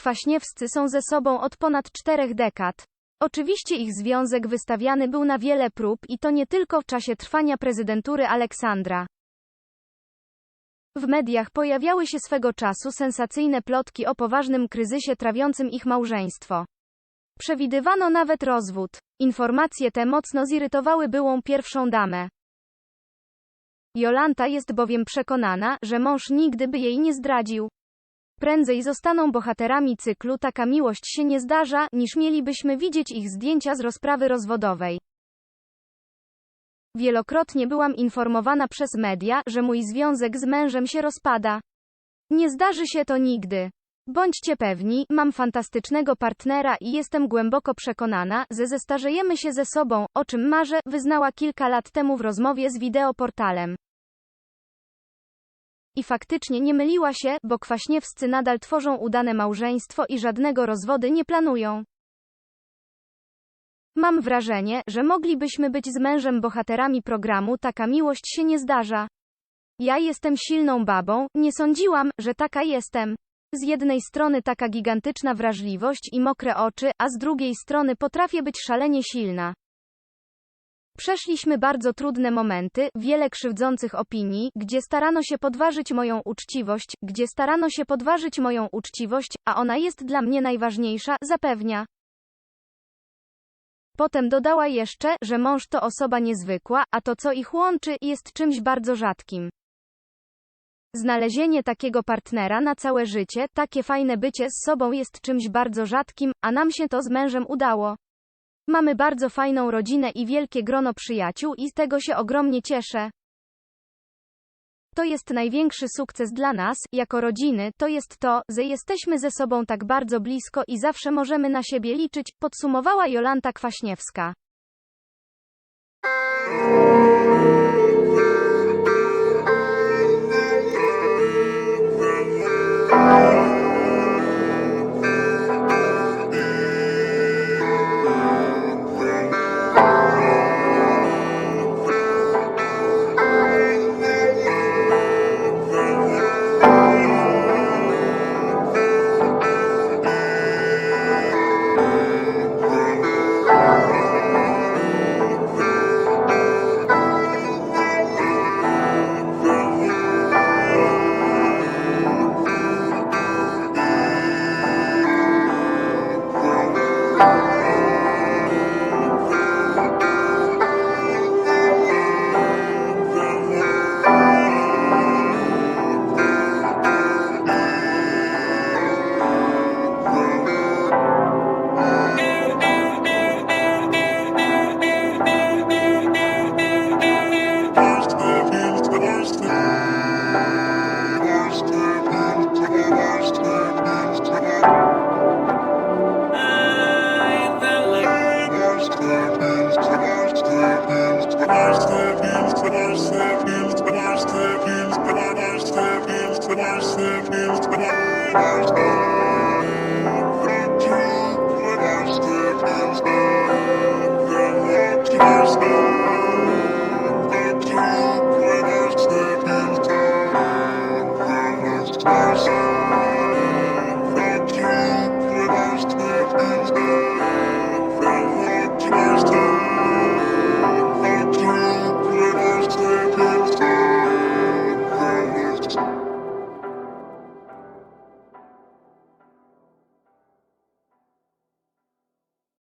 Kwaśniewscy są ze sobą od ponad czterech dekad. Oczywiście ich związek wystawiany był na wiele prób i to nie tylko w czasie trwania prezydentury Aleksandra. W mediach pojawiały się swego czasu sensacyjne plotki o poważnym kryzysie trawiącym ich małżeństwo. Przewidywano nawet rozwód. Informacje te mocno zirytowały byłą pierwszą damę. Jolanta jest bowiem przekonana, że mąż nigdy by jej nie zdradził. Prędzej zostaną bohaterami cyklu Taka miłość się nie zdarza, niż mielibyśmy widzieć ich zdjęcia z rozprawy rozwodowej. Wielokrotnie byłam informowana przez media, że mój związek z mężem się rozpada. Nie zdarzy się to nigdy. Bądźcie pewni, mam fantastycznego partnera i jestem głęboko przekonana, że zestarzejemy się ze sobą, o czym marzę, wyznała kilka lat temu w rozmowie z wideoportalem. I faktycznie nie myliła się, bo kwaśniewscy nadal tworzą udane małżeństwo i żadnego rozwody nie planują. Mam wrażenie, że moglibyśmy być z mężem bohaterami programu Taka miłość się nie zdarza. Ja jestem silną babą, nie sądziłam, że taka jestem. Z jednej strony taka gigantyczna wrażliwość i mokre oczy, a z drugiej strony potrafię być szalenie silna. Przeszliśmy bardzo trudne momenty, wiele krzywdzących opinii, gdzie starano się podważyć moją uczciwość, gdzie starano się podważyć moją uczciwość, a ona jest dla mnie najważniejsza, zapewnia. Potem dodała jeszcze, że mąż to osoba niezwykła, a to co ich łączy, jest czymś bardzo rzadkim. Znalezienie takiego partnera na całe życie, takie fajne bycie z sobą jest czymś bardzo rzadkim, a nam się to z mężem udało. Mamy bardzo fajną rodzinę i wielkie grono przyjaciół i z tego się ogromnie cieszę. To jest największy sukces dla nas, jako rodziny, to jest to, że jesteśmy ze sobą tak bardzo blisko i zawsze możemy na siebie liczyć, podsumowała Jolanta Kwaśniewska. Thursday. Thank you.